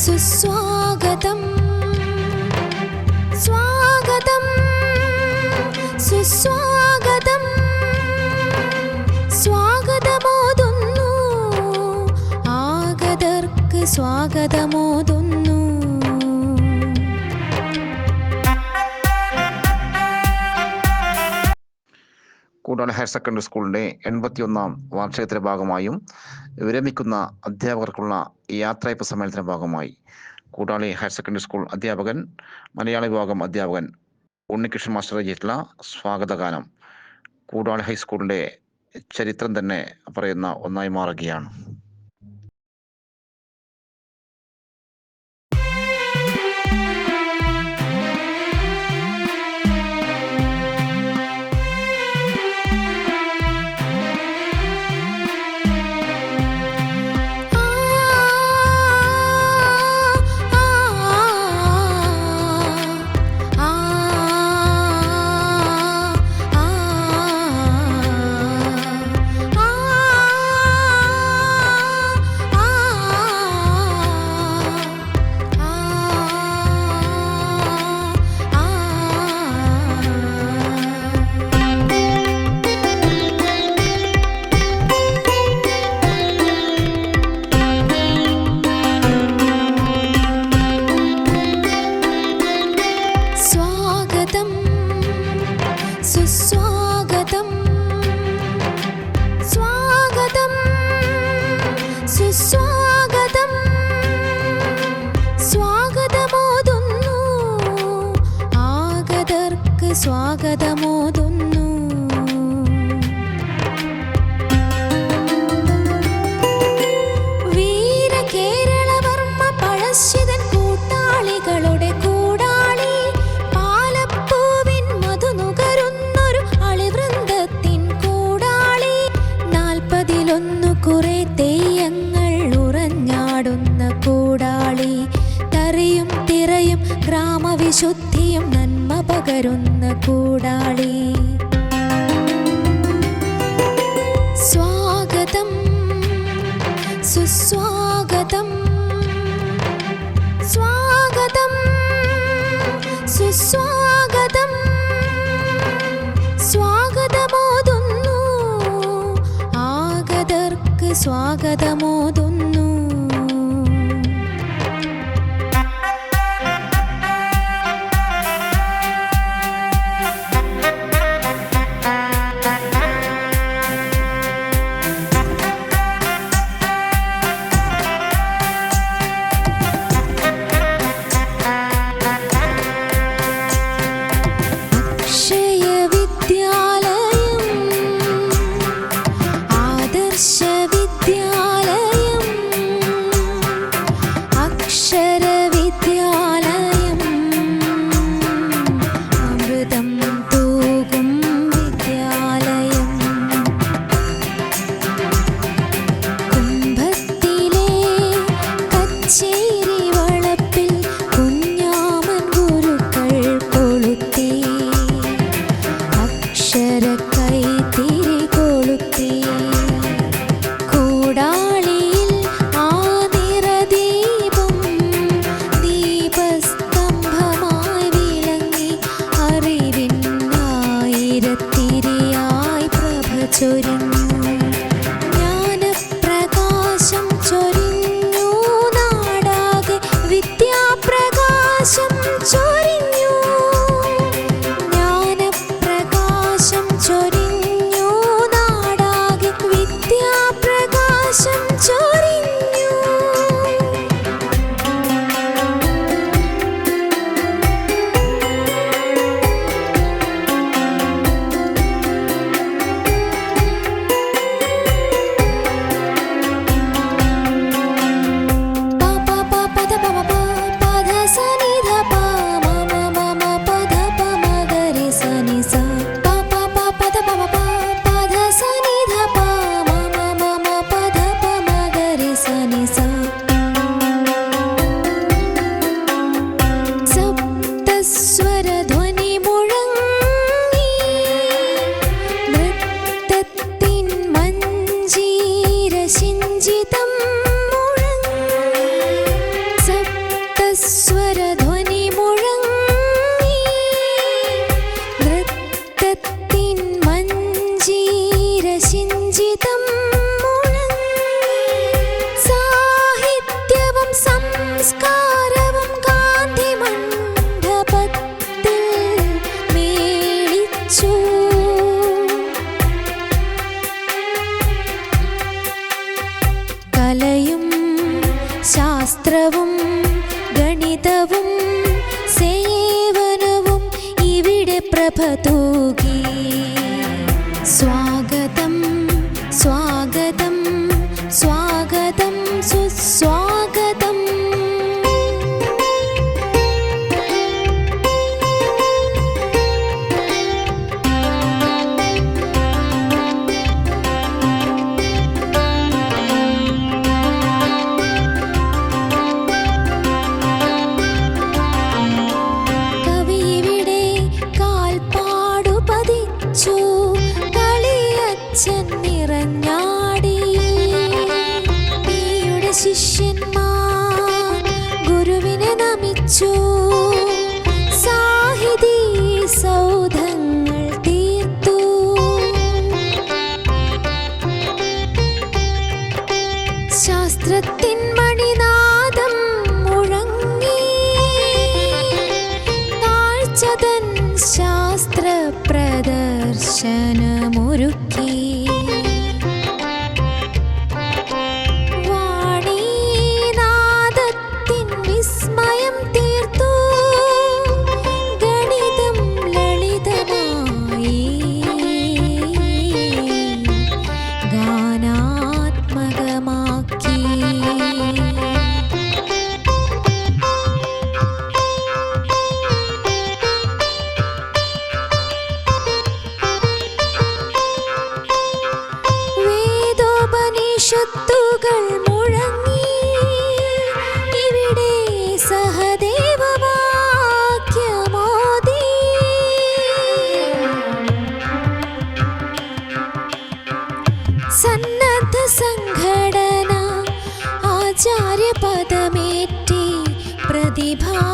സുസ്വാഗതം. സ്വാഗതം സുസ്വാഗതം. സ്വാഗതമോതുന്നു. ആഗതർക്ക് സ്വാഗതമോതുന്നു. കൂടാളി ഹയർ സെക്കൻഡറി സ്കൂളിന്റെ എൺപത്തിയൊന്നാം വാർഷികത്തിന്റെ ഭാഗമായും വിരമിക്കുന്ന അധ്യാപകർക്കുള്ള യാത്രയപ്പ് സമ്മേളനത്തിന്റെ ഭാഗമായി. കൂടാളി ഹയർ സെക്കൻഡറി സ്കൂൾ അധ്യാപകൻ മലയാള വിഭാഗം അധ്യാപകൻ ഉണ്ണികൃഷ്ണൻ മാസ്റ്റർ രചിച്ചിട്ടുള്ള സ്വാഗതഗാനം കൂടാളി ഹൈസ്കൂളിന്റെ ചരിത്രം തന്നെ പറയുന്ന ഒന്നായി മാറുകയാണ്. സുസ്വാഗതം പകരുന്ന കൂടാളി. കലയും ശാസ്ത്രവും ഗണിതവും സേവനവും ഇവിടെ പ്രഭ തൂകി സ്വാ കളിയച്ഛൻ നിറഞ്ഞാടി നീയുടെ ശിഷ്യന്മാർ ഗുരുവിനെ നമിച്ചു. സൗധങ്ങൾ ശാസ്ത്രത്തിൻ മണിനാദം മുഴങ്ങി. ശാസ്ത്ര പ്രദർശനമൊരുക്കി വേദോപനിഷത്തുകൾ മുഴങ്ങി ഇവിടെ സഹദേവവാക്യമോദി സന്നദ്ധ സംഘടന ആചാര്യപദമേറ്റി പ്രതിഭാപ്രവാഹമായി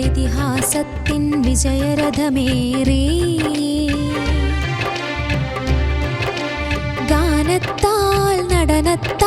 ഇതിഹാസത്തിൻ വിജയരഥമേറി. ഗാനത്താൽ നടനത്താൽ